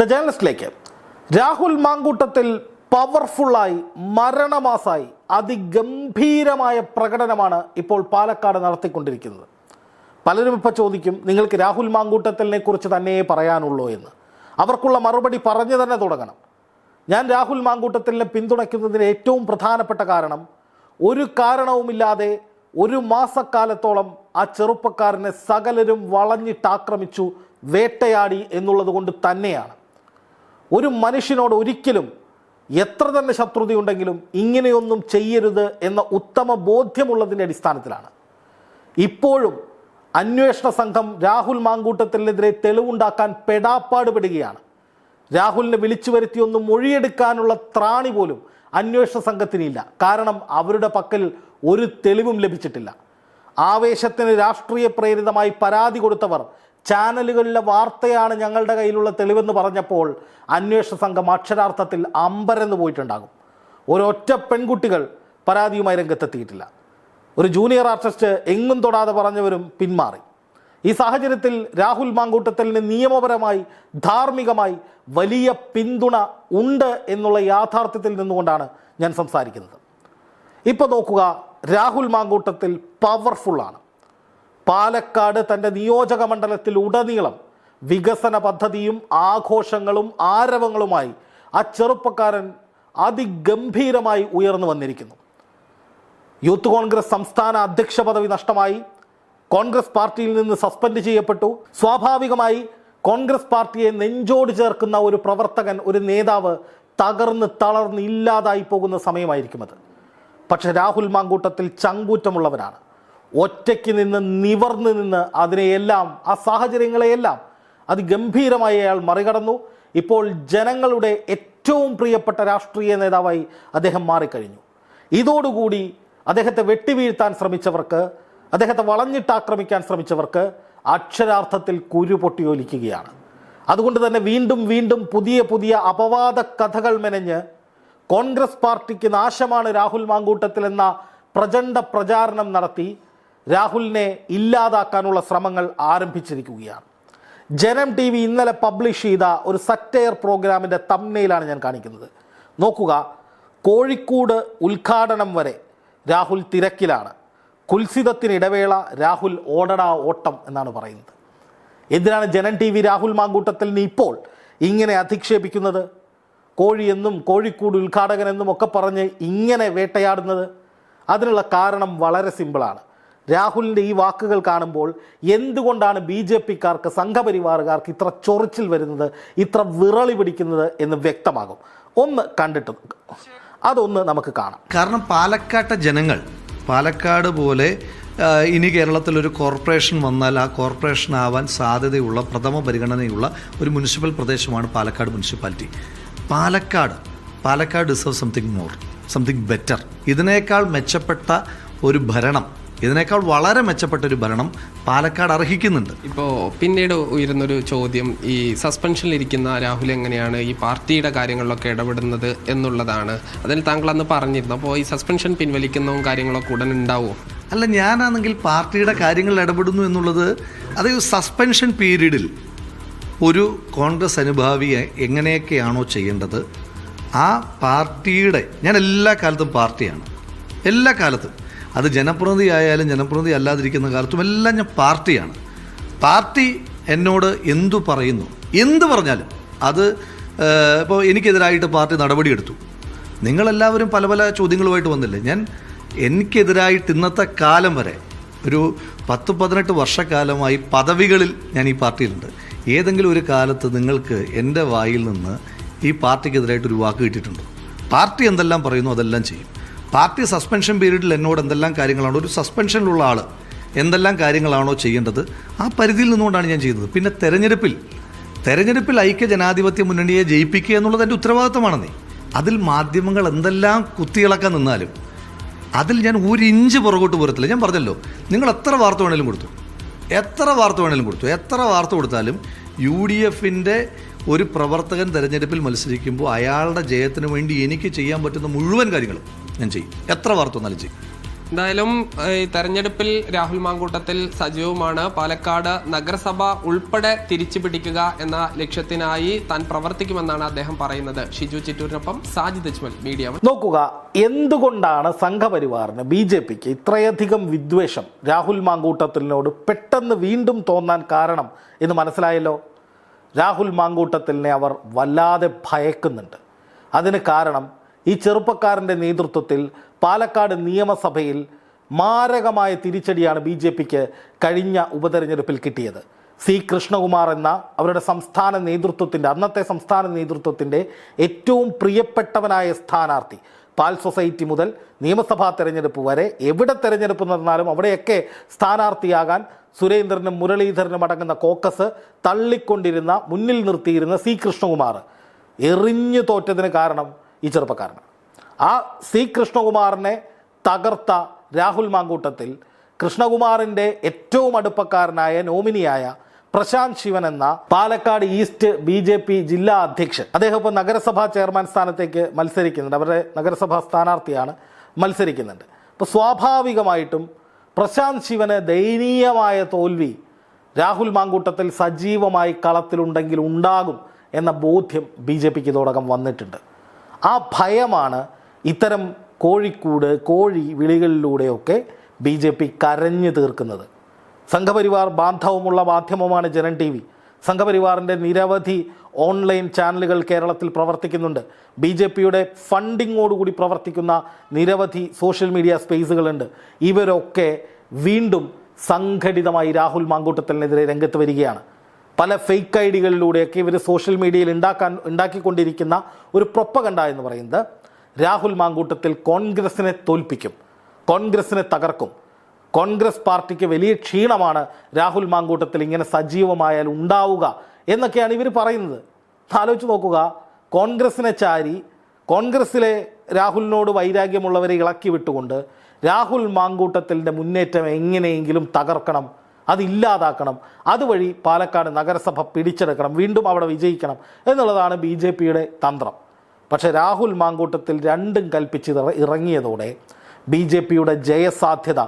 The ജേർണലിസ്റ്റിലേക്ക് രാഹുൽ മാങ്കൂട്ടത്തിൽ പവർഫുള്ളായി മരണമാസായി അതിഗംഭീരമായ പ്രകടനമാണ് ഇപ്പോൾ പാലക്കാട് നടത്തിക്കൊണ്ടിരിക്കുന്നത്. പലരും ഇപ്പോൾ ചോദിക്കും നിങ്ങൾക്ക് രാഹുൽ മാങ്കൂട്ടത്തിനെ കുറിച്ച് തന്നെ പറയാനുള്ളൂ എന്ന്. അവർക്കുള്ള മറുപടി പറഞ്ഞു തന്നെ തുടങ്ങണം. ഞാൻ രാഹുൽ മാങ്കൂട്ടത്തിനെ പിന്തുണയ്ക്കുന്നതിന് ഏറ്റവും പ്രധാനപ്പെട്ട കാരണം ഒരു കാരണവുമില്ലാതെ ഒരു മാസക്കാലത്തോളം ആ ചെറുപ്പക്കാരനെ സകലരും വളഞ്ഞിട്ടാക്രമിച്ചു വേട്ടയാടി എന്നുള്ളത് കൊണ്ട് തന്നെയാണ്. ഒരു മനുഷ്യനോട് ഒരിക്കലും എത്ര തന്നെ ശത്രുതയുണ്ടെങ്കിലും ഇങ്ങനെയൊന്നും ചെയ്യരുത് എന്ന ഉത്തമ ബോധ്യമുള്ളതിന്റെ അടിസ്ഥാനത്തിലാണ്. ഇപ്പോഴും അന്വേഷണ സംഘം രാഹുൽ മാങ്കൂട്ടത്തിനെതിരെ തെളിവുണ്ടാക്കാൻ പെടാപ്പാട് പെടുകയാണ് രാഹുലിനെ വിളിച്ചു വരുത്തിയൊന്നും മൊഴിയെടുക്കാനുള്ള ത്രാണി പോലും അന്വേഷണ സംഘത്തിനില്ല. കാരണം അവരുടെ പക്കൽ ഒരു തെളിവും ലഭിച്ചിട്ടില്ല. ആവേശത്തിന് രാഷ്ട്രീയ പ്രേരിതമായി പരാതി കൊടുത്തവർ ചാനലുകളിലെ വാർത്തയാണ് ഞങ്ങളുടെ കയ്യിലുള്ള തെളിവെന്ന് പറഞ്ഞപ്പോൾ അന്വേഷണ സംഘം അക്ഷരാർത്ഥത്തിൽ അമ്പരന്ന് പോയിട്ടുണ്ടാകും. ഒരൊറ്റ പെൺകുട്ടികൾ പരാതിയുമായി രംഗത്തെത്തിയിട്ടില്ല. ഒരു ജൂനിയർ ആർട്ടിസ്റ്റ് എങ്ങും തൊടാതെ പറഞ്ഞവരും പിന്മാറി. ഈ സാഹചര്യത്തിൽ രാഹുൽ മാങ്കൂട്ടത്തലിന് നിയമപരമായി ധാർമ്മികമായി വലിയ പിന്തുണ ഉണ്ട് എന്നുള്ള യാഥാർത്ഥ്യത്തിൽ നിന്നുകൊണ്ടാണ് ഞാൻ സംസാരിക്കുന്നത്. ഇപ്പോൾ നോക്കുക രാഹുൽ മാങ്കൂട്ടത്തിൽ പവർഫുള്ളാണ് പാലക്കാട് തന്റെ നിയോജക മണ്ഡലത്തിൽ ഉടനീളം വികസന പദ്ധതിയും ആഘോഷങ്ങളും ആരവങ്ങളുമായി ആ ചെറുപ്പക്കാരൻ അതിഗംഭീരമായി ഉയർന്നു വന്നിരിക്കുന്നു. യൂത്ത് കോൺഗ്രസ് സംസ്ഥാന അധ്യക്ഷ പദവി നഷ്ടമായി. കോൺഗ്രസ് പാർട്ടിയിൽ നിന്ന് സസ്പെൻഡ് ചെയ്യപ്പെട്ടു. സ്വാഭാവികമായി കോൺഗ്രസ് പാർട്ടിയെ നെഞ്ചോട് ചേർക്കുന്ന ഒരു പ്രവർത്തകൻ ഒരു നേതാവ് തകർന്ന് തളർന്ന് ഇല്ലാതായി പോകുന്ന സമയമായിരിക്കും അത്. പക്ഷെ രാഹുൽ മാങ്കൂട്ടത്തിൽ ചങ്കൂറ്റമുള്ളവനാണ്. ഒറ്റയ്ക്ക് നിന്ന് നിവർന്ന് നിന്ന് അതിനെയെല്ലാം ആ സാഹചര്യങ്ങളെയെല്ലാം അതിഗംഭീരമായി അയാൾ മറികടന്നു. ഇപ്പോൾ ജനങ്ങളുടെ ഏറ്റവും പ്രിയപ്പെട്ട രാഷ്ട്രീയ നേതാവായി അദ്ദേഹം മാറിക്കഴിഞ്ഞു. ഇതോടുകൂടി അദ്ദേഹത്തെ വെട്ടിവീഴ്ത്താൻ ശ്രമിച്ചവർക്ക് അദ്ദേഹത്തെ വളഞ്ഞിട്ട് ആക്രമിക്കാൻ ശ്രമിച്ചവർക്ക് അക്ഷരാർത്ഥത്തിൽ കുരു പൊട്ടിയൊലിക്കുകയാണ് അതുകൊണ്ട് തന്നെ വീണ്ടും വീണ്ടും പുതിയ പുതിയ അപവാദ കഥകൾ മെനഞ്ഞ് കോൺഗ്രസ് പാർട്ടിക്ക് നാശമാണ് രാഹുൽ മാങ്കൂട്ടത്തിൽ എന്ന പ്രചണ്ഡ പ്രചാരണം നടത്തി രാഹുലിനെ ഇല്ലാതാക്കാനുള്ള ശ്രമങ്ങൾ ആരംഭിച്ചിരിക്കുകയാണ്. ജനം ടി വി ഇന്നലെ പബ്ലിഷ് ചെയ്ത ഒരു സറ്റയർ പ്രോഗ്രാമിന്റെ തമ്മയിലാണ് ഞാൻ കാണിക്കുന്നത്. നോക്കുക കോഴിക്കോട് ഉദ്ഘാടനം വരെ രാഹുൽ തിരക്കിലാണ്. കുൽസിതത്തിനിടവേള രാഹുൽ ഓടടാ ഓട്ടം എന്നാണ് പറയുന്നത്. എന്തിനാണ് ജനം ടി വി രാഹുൽ മാങ്കൂട്ടത്തിൽ ഇപ്പോൾ ഇങ്ങനെ അധിക്ഷേപിക്കുന്നത്? കോഴിയെന്നും കോഴിക്കൂട് ഉദ്ഘാടകനെന്നും ഒക്കെ പറഞ്ഞ് ഇങ്ങനെ വേട്ടയാടുന്നത്? അതിനുള്ള കാരണം വളരെ സിമ്പിളാണ് രാഹുലിന്റെ ഈ വാക്കുകൾ കാണുമ്പോൾ എന്തുകൊണ്ടാണ് ബി ജെ പിക്കാർക്ക് സംഘപരിവാറുകാർക്ക് ഇത്ര ചൊറിച്ചിൽ വരുന്നത് ഇത്ര വിറളി പിടിക്കുന്നത് എന്ന് വ്യക്തമാകും. ഒന്ന് കണ്ടിട്ട് അതൊന്ന് നമുക്ക് കാണാം. കാരണം പാലക്കാട്ടെ ജനങ്ങൾ പാലക്കാട് പോലെ ഇനി കേരളത്തിൽ ഒരു കോർപ്പറേഷൻ വന്നാൽ ആ കോർപ്പറേഷൻ ആവാൻ സാധ്യതയുള്ള പ്രഥമ പരിഗണനയുള്ള ഒരു മുനിസിപ്പൽ പ്രദേശമാണ് Palakkad municipality. Palakkad Palakkad deserve something more something better ഇതിനേക്കാൾ മെച്ചപ്പെട്ട ഒരു ഭരണം ഇതിനേക്കാൾ വളരെ മെച്ചപ്പെട്ട ഒരു ഭരണം പാലക്കാട് അർഹിക്കുന്നുണ്ട്. ഇപ്പോൾ പിന്നീട് ഉയരുന്നൊരു ചോദ്യം ഈ സസ്പെൻഷനിൽ ഇരിക്കുന്ന രാഹുൽ എങ്ങനെയാണ് ഈ പാർട്ടിയുടെ കാര്യങ്ങളിലൊക്കെ ഇടപെടുന്നത് എന്നുള്ളതാണ്. അതിൽ താങ്കൾ അന്ന് പറഞ്ഞിരുന്നു അപ്പോൾ ഈ സസ്പെൻഷൻ പിൻവലിക്കുന്നതും കാര്യങ്ങളൊക്കെ ഉടൻ ഉണ്ടാവുമോ അല്ല ഞാനാണെങ്കിൽ പാർട്ടിയുടെ കാര്യങ്ങളിൽ ഇടപെടുന്നു എന്നുള്ളത് അത് സസ്പെൻഷൻ പീരീഡിൽ ഒരു കോൺഗ്രസ് അനുഭാവിയെ എങ്ങനെയൊക്കെയാണോ ചെയ്യേണ്ടത് ആ പാർട്ടിയുടെ ഞാൻ എല്ലാ കാലത്തും പാർട്ടിയാണ്. എല്ലാ കാലത്തും. അത് ജനപ്രതിനിധി ആയാലും ജനപ്രതിനിധി അല്ലാതിരിക്കുന്ന കാലത്തും എല്ലാം ഞാൻ പാർട്ടിയാണ്. പാർട്ടി എന്നോട് എന്തു പറയുന്നു? എന്ത് പറഞ്ഞാലും അത് ഇപ്പോൾ എനിക്കെതിരായിട്ട് പാർട്ടി നടപടിയെടുത്തു. നിങ്ങളെല്ലാവരും പല പല ചോദ്യങ്ങളുമായിട്ട് വന്നില്ലേ? ഞാൻ എനിക്കെതിരായിട്ട് ഇന്നത്തെ കാലം വരെ ഒരു പത്ത് പതിനെട്ട് വർഷക്കാലമായി പദവികളിൽ ഞാൻ ഈ പാർട്ടിയിലുണ്ട്. ഏതെങ്കിലും ഒരു കാലത്ത് നിങ്ങൾക്ക് എന്റെ വായിൽ നിന്ന് ഈ പാർട്ടിക്കെതിരായിട്ട് ഒരു വാക്ക് കിട്ടിയിട്ടുണ്ടോ? പാർട്ടി എന്തെല്ലാം പറയുന്നു അതെല്ലാം ചെയ്യും. പാർട്ടി സസ്പെൻഷൻ പീരീഡിൽ എന്നോട് എന്തെല്ലാം കാര്യങ്ങളാണോ ഒരു സസ്പെൻഷനിലുള്ള ആൾ എന്തെല്ലാം കാര്യങ്ങളാണോ ചെയ്യേണ്ടത് ആ പരിധിയിൽ നിന്നുകൊണ്ടാണ് ഞാൻ ചെയ്യുന്നത് പിന്നെ തെരഞ്ഞെടുപ്പിൽ തെരഞ്ഞെടുപ്പിൽ ഐക്യ ജനാധിപത്യ മുന്നണിയെ ജയിപ്പിക്കുക എന്നുള്ളത് എന്റെ നീ. അതിൽ മാധ്യമങ്ങൾ എന്തെല്ലാം കുത്തിയിളക്കാൻ നിന്നാലും അതിൽ ഞാൻ ഒരു ഇഞ്ച് പുറകോട്ട് പോരത്തില്ല. ഞാൻ പറഞ്ഞല്ലോ നിങ്ങൾ എത്ര വാർത്ത വേണേലും കൊടുത്തു. എത്ര വാർത്ത വേണേലും കൊടുത്തു. എത്ര വാർത്ത കൊടുത്താലും യു ഡി എഫിന്റെ ഒരു പ്രവർത്തകൻ തെരഞ്ഞെടുപ്പിൽ മത്സരിക്കുമ്പോൾ അയാളുടെ ജയത്തിന് വേണ്ടി എനിക്ക് ചെയ്യാൻ പറ്റുന്ന മുഴുവൻ കാര്യങ്ങളും ഞാൻ ചെയ്യും. എത്ര വാർത്ത വന്നാലും ചെയ്യും. എന്തായാലും ഈ തെരഞ്ഞെടുപ്പിൽ രാഹുൽ മാങ്കൂട്ടത്തിൽ സജീവമാണ് പാലക്കാട് നഗരസഭ ഉൾപ്പെടെ തിരിച്ചു പിടിക്കുക എന്ന ലക്ഷ്യത്തിനായി താൻ പ്രവർത്തിക്കുമെന്നാണ് അദ്ദേഹം പറയുന്നത്. ഷിജു ചിറ്റൂരിനൊപ്പം സാജിദ് അജ്മൽ മീഡിയ നോക്കുക എന്തുകൊണ്ടാണ് സംഘപരിവാറിന് ബി ജെ പിക്ക് ഇത്രയധികം വിദ്വേഷം രാഹുൽ മാങ്കൂട്ടത്തിലിനോട് പെട്ടെന്ന് വീണ്ടും തോന്നാൻ കാരണം എന്ന് മനസ്സിലായല്ലോ? രാഹുൽ മാങ്കൂട്ടത്തിലിനെ അവർ വല്ലാതെ ഭയക്കുന്നുണ്ട്. അതിന് കാരണം ഈ ചെറുപ്പക്കാരന്റെ നേതൃത്വത്തിൽ പാലക്കാട് നിയമസഭയിൽ മാരകമായ തിരിച്ചടിയാണ് ബി ജെ പിക്ക് കഴിഞ്ഞ ഉപതെരഞ്ഞെടുപ്പിൽ കിട്ടിയത്. സി കൃഷ്ണകുമാർ എന്ന അവരുടെ സംസ്ഥാന നേതൃത്വത്തിന്റെ അന്നത്തെ സംസ്ഥാന നേതൃത്വത്തിന്റെ ഏറ്റവും പ്രിയപ്പെട്ടവനായ സ്ഥാനാർത്ഥി. പാൽ സൊസൈറ്റി മുതൽ നിയമസഭാ തെരഞ്ഞെടുപ്പ് വരെ എവിടെ തെരഞ്ഞെടുപ്പ് നടന്നാലും അവിടെയൊക്കെ സ്ഥാനാർത്ഥിയാകാൻ സുരേന്ദ്രനും മുരളീധരനും അടങ്ങുന്ന കോക്കസ് തള്ളിക്കൊണ്ടിരുന്ന മുന്നിൽ നിർത്തിയിരുന്ന സി കൃഷ്ണകുമാർ. എറിഞ്ഞു തോറ്റതിന് കാരണം ഈ ചെറുപ്പക്കാരന്. ആ സി കൃഷ്ണകുമാറിനെ തകർത്ത രാഹുൽ മാങ്കൂട്ടത്തിൽ കൃഷ്ണകുമാറിന്റെ ഏറ്റവും അടുപ്പക്കാരനായ നോമിനിയായ പ്രശാന്ത് ശിവൻ എന്ന Palakkad east B J P ജില്ലാ അധ്യക്ഷൻ. അദ്ദേഹം ഇപ്പോൾ നഗരസഭാ ചെയർമാൻ സ്ഥാനത്തേക്ക് മത്സരിക്കുന്നുണ്ട്. അവരുടെ നഗരസഭാ സ്ഥാനാർത്ഥിയാണ് മത്സരിക്കുന്നുണ്ട്. അപ്പോൾ സ്വാഭാവികമായിട്ടും പ്രശാന്ത് ശിവന് ദയനീയമായ തോൽവി രാഹുൽ മാങ്കൂട്ടത്തിൽ സജീവമായി കളത്തിലുണ്ടെങ്കിൽ ഉണ്ടാകും എന്ന ബോധ്യം ബി ജെ പിക്ക് ഇതോടകം വന്നിട്ടുണ്ട്. ആ ഭയമാണ് ഇത്തരം കോഴിക്കൂട് കോഴി വിളികളിലൂടെയൊക്കെ ബി ജെ പി കരഞ്ഞു തീർക്കുന്നത്. സംഘപരിവാർ ബാന്ധവമുള്ള മാധ്യമമാണ് ജനൻ ടി വി. സംഘപരിവാറിന്റെ നിരവധി ഓൺലൈൻ ചാനലുകൾ കേരളത്തിൽ പ്രവർത്തിക്കുന്നുണ്ട്. ബി ജെ പിയുടെ ഫണ്ടിങ്ങോടുകൂടി പ്രവർത്തിക്കുന്ന നിരവധി സോഷ്യൽ മീഡിയ സ്പേസുകളുണ്ട്. ഇവരൊക്കെ വീണ്ടും സംഘടിതമായി രാഹുൽ മാങ്കൂട്ടത്തിനെതിരെ രംഗത്ത് വരികയാണ്. പല ഫേക്ക് ഐ ഡികളിലൂടെയൊക്കെ ഇവർ സോഷ്യൽ മീഡിയയിൽ ഉണ്ടാക്കാൻ ഉണ്ടാക്കിക്കൊണ്ടിരിക്കുന്ന ഒരു പ്രൊപ്പകണ്ട എന്ന് പറയുന്നത് രാഹുൽ മാങ്കൂട്ടത്തിൽ കോൺഗ്രസിനെ തോൽപ്പിക്കും കോൺഗ്രസിനെ തകർക്കും. കോൺഗ്രസ് പാർട്ടിക്ക് വലിയ ക്ഷീണമാണ് രാഹുൽ മാങ്കൂട്ടത്തിൽ ഇങ്ങനെ സജീവമായാൽ ഉണ്ടാവുക എന്നൊക്കെയാണ് ഇവർ പറയുന്നത്. ആലോചിച്ച് നോക്കുക കോൺഗ്രസിനെ ചാരി കോൺഗ്രസ്സിലെ രാഹുലിനോട് വൈരാഗ്യമുള്ളവരെ ഇളക്കി വിട്ടുകൊണ്ട് രാഹുൽ മാങ്കൂട്ടത്തിന്റെ മുന്നേറ്റം എങ്ങനെയെങ്കിലും തകർക്കണം അതില്ലാതാക്കണം അതുവഴി പാലക്കാട് നഗരസഭ പിടിച്ചെടുക്കണം. വീണ്ടും അവിടെ വിജയിക്കണം എന്നുള്ളതാണ് ബി ജെ പിയുടെ തന്ത്രം. പക്ഷേ രാഹുൽ മാങ്കൂട്ടത്തിൽ രണ്ടും കൽപ്പിച്ച് ഇറങ്ങിയതോടെ ബി ജെ പിയുടെ ജയസാധ്യത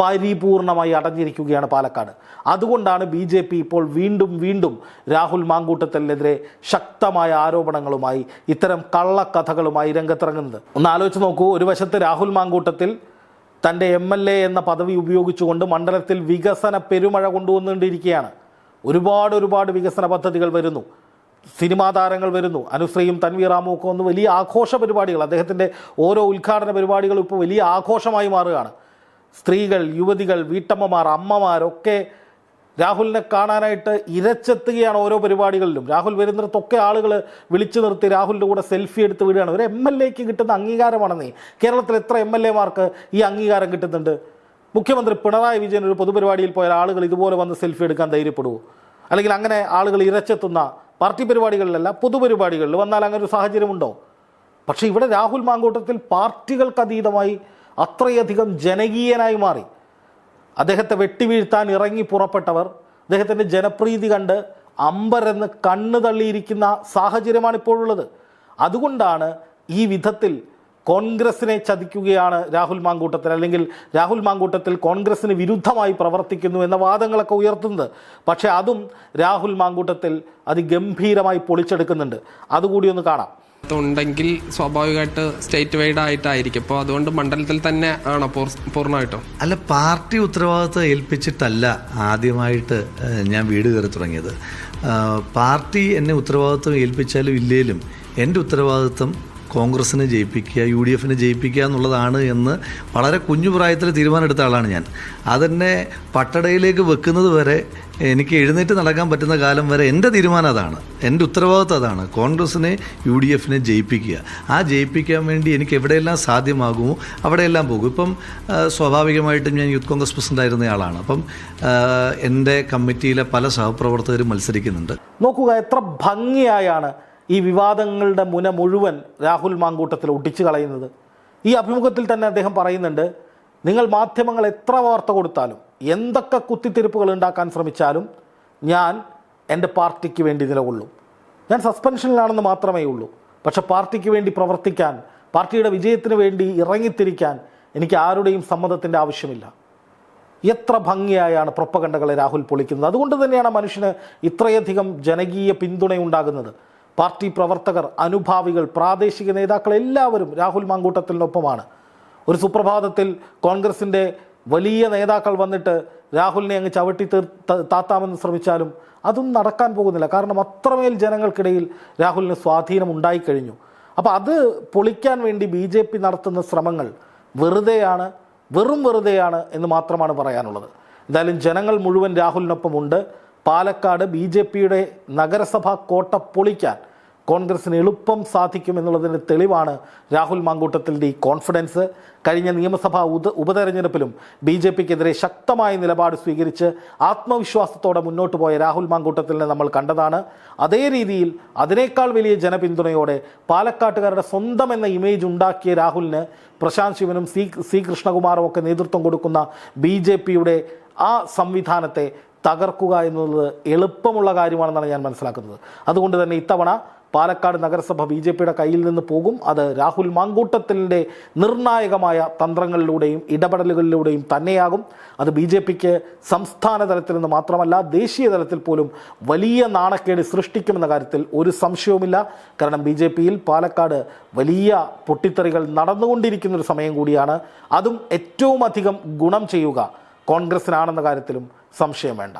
പരിപൂർണമായി അടഞ്ഞിരിക്കുകയാണ് പാലക്കാട്. അതുകൊണ്ടാണ് ബി ജെ പി ഇപ്പോൾ വീണ്ടും വീണ്ടും രാഹുൽ മാങ്കൂട്ടത്തിനെതിരെ ശക്തമായ ആരോപണങ്ങളുമായി ഇത്തരം കള്ളക്കഥകളുമായി രംഗത്തിറങ്ങുന്നത്. ഒന്ന് ആലോചിച്ച് നോക്കൂ ഒരു വശത്ത് രാഹുൽ മാങ്കൂട്ടത്തിൽ തന്റെ എം എൽ എ എന്ന പദവി ഉപയോഗിച്ചുകൊണ്ട് മണ്ഡലത്തിൽ വികസന പെരുമഴ കൊണ്ടുവന്നുകൊണ്ടിരിക്കുകയാണ്. ഒരുപാട് ഒരുപാട് വികസന പദ്ധതികൾ വരുന്നു. സിനിമാ താരങ്ങൾ വരുന്നു. അനുശ്രീയും തൻവീറാമും ഒക്കെ ഒന്ന് വലിയ ആഘോഷ പരിപാടികൾ അദ്ദേഹത്തിന്റെ ഓരോ ഉദ്ഘാടന പരിപാടികളും ഇപ്പോൾ വലിയ ആഘോഷമായി മാറുകയാണ്. സ്ത്രീകൾ യുവതികൾ വീട്ടമ്മമാർ അമ്മമാരൊക്കെ രാഹുലിനെ കാണാനായിട്ട് ഇരച്ചെത്തുകയാണ് ഓരോ പരിപാടികളിലും. രാഹുൽ വരുന്നിടത്തൊക്കെ ആളുകൾ വിളിച്ചു നിർത്തി രാഹുലിന്റെ കൂടെ സെൽഫി എടുത്ത് വിടുകയാണ്. ഒരു എം എൽ എക്ക് കിട്ടുന്ന അംഗീകാരമാണെന്നേ. കേരളത്തിൽ എത്ര എം എൽ എമാർക്ക് ഈ അംഗീകാരം കിട്ടുന്നുണ്ട്? മുഖ്യമന്ത്രി പിണറായി വിജയൻ ഒരു പൊതുപരിപാടിയിൽ പോയാൽ ആളുകൾ ഇതുപോലെ വന്ന് സെൽഫി എടുക്കാൻ ധൈര്യപ്പെടുവോ? അല്ലെങ്കിൽ അങ്ങനെ ആളുകൾ ഇരച്ചെത്തുന്ന പാർട്ടി പരിപാടികളിലല്ല പൊതുപരിപാടികളിൽ വന്നാൽ അങ്ങനെ ഒരു സാഹചര്യമുണ്ടോ? പക്ഷേ ഇവിടെ രാഹുൽ മാങ്കൂട്ടത്തിൽ പാർട്ടികൾക്കതീതമായി അത്രയധികം ജനകീയനായി മാറി. അദ്ദേഹത്തെ വെട്ടിവീഴ്ത്താൻ ഇറങ്ങി പുറപ്പെട്ടവർ അദ്ദേഹത്തിന്റെ ജനപ്രീതി കണ്ട് അമ്പരെന്ന് കണ്ണു തള്ളിയിരിക്കുന്ന സാഹചര്യമാണ് ഇപ്പോഴുള്ളത്. അതുകൊണ്ടാണ് ഈ വിധത്തിൽ കോൺഗ്രസിനെ ചതിക്കുകയാണ് രാഹുൽ മാങ്കൂട്ടത്തിൽ അല്ലെങ്കിൽ രാഹുൽ മാങ്കൂട്ടത്തിൽ കോൺഗ്രസിന് വിരുദ്ധമായി പ്രവർത്തിക്കുന്നു എന്ന വാദങ്ങളൊക്കെ ഉയർത്തുന്നത്. പക്ഷേ അതും രാഹുൽ മാങ്കൂട്ടത്തിൽ അതിഗംഭീരമായി പൊളിച്ചെടുക്കുന്നുണ്ട്. അതുകൂടി ഒന്ന് കാണാം. ഉണ്ടെങ്കിൽ സ്വാഭാവികമായിട്ട് സ്റ്റേറ്റ് വൈഡ് ആയിട്ടായിരിക്കും അപ്പോൾ അതുകൊണ്ട് മണ്ഡലത്തിൽ തന്നെ ആണോ പൂർണമായിട്ടും? അല്ല പാർട്ടി ഉത്തരവാദിത്വം ഏൽപ്പിച്ചിട്ടല്ല ആദ്യമായിട്ട് ഞാൻ വീട് കയറി തുടങ്ങിയത്. പാർട്ടി എന്നെ ഉത്തരവാദിത്വം ഏൽപ്പിച്ചാലും ഇല്ലേലും എന്റെ ഉത്തരവാദിത്വം കോൺഗ്രസിനെ ജയിപ്പിക്കുക യു ഡി എഫിനെ ജയിപ്പിക്കുക എന്നുള്ളതാണ് എന്ന് വളരെ കുഞ്ഞു പ്രായത്തിൽ തീരുമാനമെടുത്ത ആളാണ് ഞാൻ. അതെന്നെ പട്ടടയിലേക്ക് വെക്കുന്നത് വരെ എനിക്ക് എഴുന്നേറ്റ് നടക്കാൻ പറ്റുന്ന കാലം വരെ എന്റെ തീരുമാനം അതാണ്. എന്റെ ഉത്തരവാദിത്വം അതാണ് കോൺഗ്രസിനെ യു ഡി എഫിനെ ജയിപ്പിക്കുക. ആ ജയിപ്പിക്കാൻ വേണ്ടി എനിക്ക് എവിടെയെല്ലാം സാധ്യമാകുമോ അവിടെയെല്ലാം പോകും. ഇപ്പം സ്വാഭാവികമായിട്ടും ഞാൻ യൂത്ത് കോൺഗ്രസ് പ്രസിഡന്റ് ആയിരുന്ന ആളാണ്. അപ്പം എന്റെ കമ്മിറ്റിയിലെ പല സഹപ്രവർത്തകരും മത്സരിക്കുന്നുണ്ട്. നോക്കുക എത്ര ഭംഗിയായാണ് ഈ വിവാദങ്ങളുടെ മുന മുഴുവൻ രാഹുൽ മാങ്കൂട്ടത്തിൽ ഒട്ടിച്ചു കളയുന്നത്. ഈ അഭിമുഖത്തിൽ തന്നെ അദ്ദേഹം പറയുന്നുണ്ട് നിങ്ങൾ മാധ്യമങ്ങൾ എത്ര വാർത്ത കൊടുത്താലും എന്തൊക്കെ കുത്തിത്തിരിപ്പുകൾ ഉണ്ടാക്കാൻ ശ്രമിച്ചാലും ഞാൻ എന്റെ പാർട്ടിക്ക് വേണ്ടി നിലകൊള്ളും. ഞാൻ സസ്പെൻഷനിലാണെന്ന് മാത്രമേ ഉള്ളൂ. പക്ഷേ പാർട്ടിക്ക് വേണ്ടി പ്രവർത്തിക്കാൻ പാർട്ടിയുടെ വിജയത്തിന് വേണ്ടി ഇറങ്ങിത്തിരിക്കാൻ എനിക്ക് ആരുടെയും സമ്മതത്തിന്റെ ആവശ്യമില്ല. എത്ര ഭംഗിയായാണ് പ്രൊപ്പകണ്ടകളെ രാഹുൽ പൊളിക്കുന്നത്. അതുകൊണ്ട് തന്നെയാണ് മനുഷ്യന് ഇത്രയധികം ജനകീയ പിന്തുണയുണ്ടാകുന്നത്. പാർട്ടി പ്രവർത്തകർ അനുഭാവികൾ പ്രാദേശിക നേതാക്കൾ എല്ലാവരും രാഹുൽ മാങ്കൂട്ടത്തിനൊപ്പമാണ്. ഒരു സുപ്രഭാതത്തിൽ കോൺഗ്രസിന്റെ വലിയ നേതാക്കൾ വന്നിട്ട് രാഹുലിനെ അങ്ങ് ചവിട്ടി തീർ താത്താമെന്ന് ശ്രമിച്ചാലും അതും നടക്കാൻ പോകുന്നില്ല. കാരണം അത്രമേൽ ജനങ്ങൾക്കിടയിൽ രാഹുലിന് സ്വാധീനം ഉണ്ടായിക്കഴിഞ്ഞു അപ്പോൾ അത് പൊളിക്കാൻ വേണ്ടി ബി ജെ പി നടത്തുന്ന ശ്രമങ്ങൾ വെറുതെയാണ് വെറും വെറുതെയാണ് എന്ന് മാത്രമാണ് പറയാനുള്ളത്. എന്തായാലും ജനങ്ങൾ മുഴുവൻ രാഹുലിനൊപ്പമുണ്ട്. പാലക്കാട് ബി ജെ പിയുടെ നഗരസഭാ കോട്ട പൊളിക്കാൻ കോൺഗ്രസിന് എളുപ്പം സാധിക്കും എന്നുള്ളതിന് തെളിവാണ് രാഹുൽ മാങ്കൂട്ടത്തിന്റെ ഈ കോൺഫിഡൻസ്. കഴിഞ്ഞ നിയമസഭാ ഉത ഉപതെരഞ്ഞെടുപ്പിലും ബി ജെ പിക്കെതിരെ ശക്തമായ നിലപാട് സ്വീകരിച്ച് ആത്മവിശ്വാസത്തോടെ മുന്നോട്ട് പോയ രാഹുൽ മാങ്കൂട്ടത്തിനെ നമ്മൾ കണ്ടതാണ്. അതേ രീതിയിൽ അതിനേക്കാൾ വലിയ ജനപിന്തുണയോടെ പാലക്കാട്ടുകാരുടെ സ്വന്തം എന്ന ഇമേജ് ഉണ്ടാക്കിയ രാഹുലിന് പ്രശാന്ത് ശിവനും സി സി കൃഷ്ണകുമാറും ഒക്കെ നേതൃത്വം കൊടുക്കുന്ന ബി ജെ പിയുടെ ആ സംവിധാനത്തെ തകർക്കുക എന്നുള്ളത് എളുപ്പമുള്ള കാര്യമാണെന്നാണ് ഞാൻ മനസ്സിലാക്കുന്നത്. അതുകൊണ്ട് തന്നെ ഇത്തവണ പാലക്കാട് നഗരസഭ ബി ജെ പിയുടെ കയ്യിൽ നിന്ന് പോകും. അത് രാഹുൽ മാങ്കൂട്ടത്തിന്റെ നിർണായകമായ തന്ത്രങ്ങളിലൂടെയും ഇടപെടലുകളിലൂടെയും തന്നെയാകും. അത് ബി ജെ പിക്ക് സംസ്ഥാന തലത്തിൽ നിന്ന് മാത്രമല്ല ദേശീയ തലത്തിൽ പോലും വലിയ നാണക്കേട് സൃഷ്ടിക്കുമെന്ന കാര്യത്തിൽ ഒരു സംശയവുമില്ല. കാരണം ബി ജെ പിയിൽ പാലക്കാട് വലിയ പൊട്ടിത്തെറികൾ നടന്നുകൊണ്ടിരിക്കുന്ന ഒരു സമയം കൂടിയാണ്. അതും ഏറ്റവും അധികം ഗുണം ചെയ്യുക. കോൺഗ്രസിനാണെന്ന കാര്യത്തിലും സംശയം വേണ്ട.